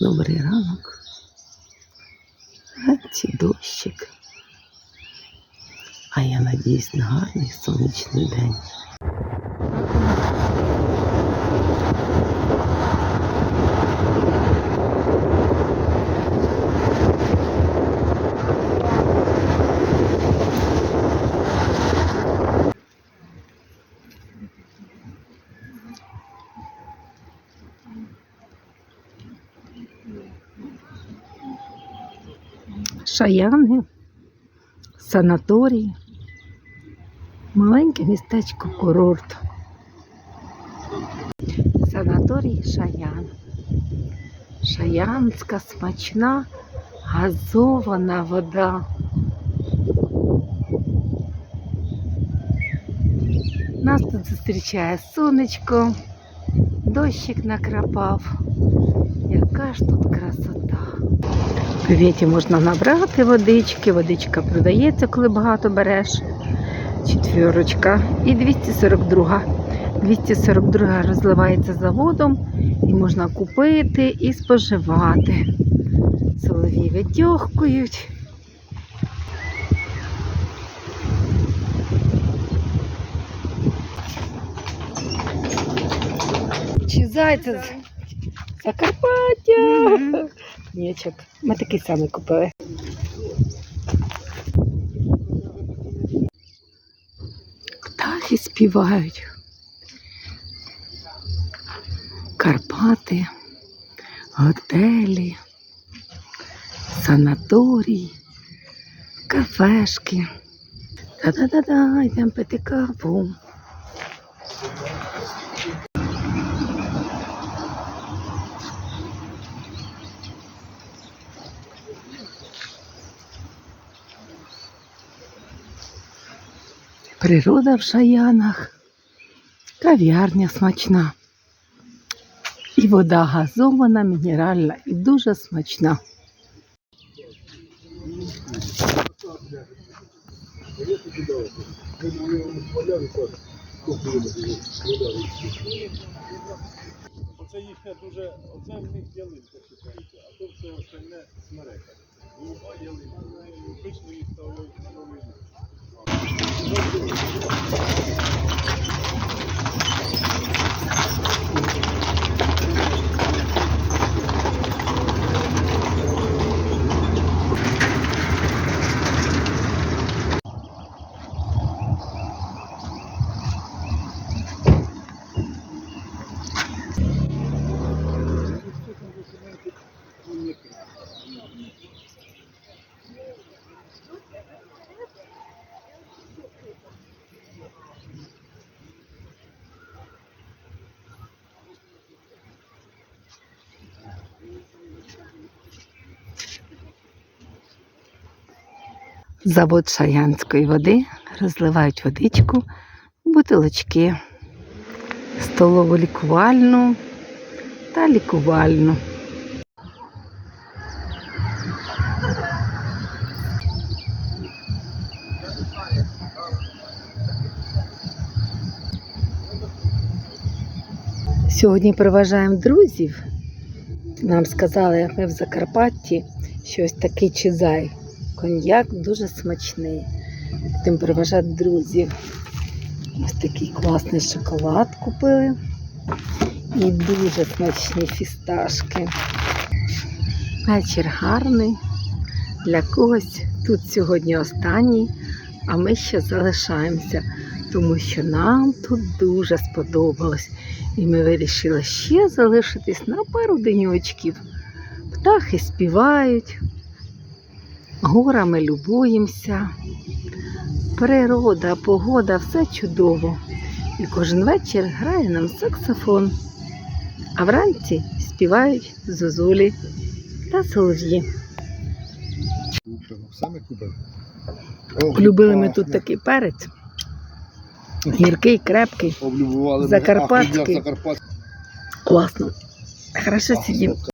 Добрий ранок. Ці дощик. А я надіюсь на гарний сонячний день. Шаяни, санаторій, маленьке містечко курорт. Санаторій Шаян. Шаянська смачна газована вода. Нас тут зустрічає сонечко, дощик накрапав. Яка ж тут красота. В можна набрати водички, водичка продається, коли багато береш. Четвірочка. І 242. 242 розливається заводом і можна купити і споживати. Солові витьохкують. Чи зайця Закарпаття? Нічок. Ми такий самий купили. Птахи співають. Карпати, готелі, санаторій, кафешки. Та-да-да-да, йдемо пити каву. Природа в шаянах, кав'ярня смачна. І вода газована, мінеральна і дуже смачна. Оце їхня дуже, оце в них ялинка вважається, а то все остальне смерека. Голуба ялинка, обично їх ставили новий Thank you. Завод шаянської води розливають водичку, бутилочки, столову лікувальну та лікувальну. Сьогодні проважаємо друзів. Нам сказали, ми в Закарпатті, що ось такий чизай. Коньяк дуже смачний. Будемо проважати друзів. Ось такий класний шоколад купили. І дуже смачні фісташки. Вечір гарний. Для когось тут сьогодні останній, а ми ще залишаємося, тому що нам тут дуже сподобалось. І ми вирішили ще залишитись на пару деньочків. Птахи співають, горами любуємося. Природа, погода, все чудово. І кожен вечір грає нам саксофон. А вранці співають зозулі та солов'ї. Любили ми тут такий перець. Гіркий, крепкий, Закарпатський. Класно. Хорошо супер.